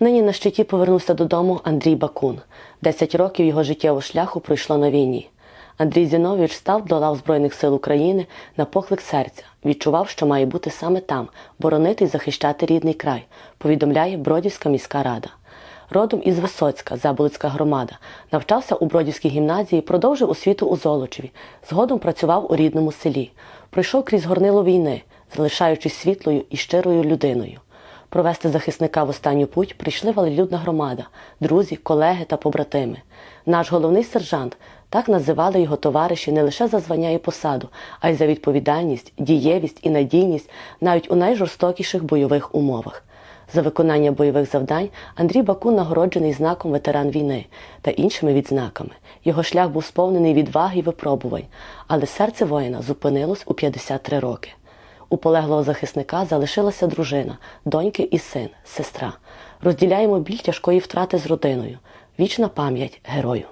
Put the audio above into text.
Нині на щиті повернувся додому Андрій Бакун. Десять років його життєвого шляху пройшло на війні. Андрій Зінович став до лав Збройних сил України на поклик серця. Відчував, що має бути саме там, боронити і захищати рідний край, повідомляє Бродівська міська рада. Родом із Висоцька, Заболицька громада, навчався у Бродівській гімназії, продовжив освіту у Золочеві. Згодом працював у рідному селі. Пройшов крізь горнило війни, залишаючись світлою і щирою людиною. Провести захисника в останню путь прийшли велелюдна громада, друзі, колеги та побратими. Наш головний сержант так називали його товариші не лише за звання і посаду, а й за відповідальність, дієвість і надійність навіть у найжорстокіших бойових умовах. За виконання бойових завдань Андрій Бакун нагороджений знаком ветеран війни та іншими відзнаками. Його шлях був сповнений відваги і випробувань, але серце воїна зупинилось у 53 роки. У полеглого захисника залишилася дружина, доньки і син, сестра. Розділяємо біль тяжкої втрати з родиною. Вічна пам'ять герою.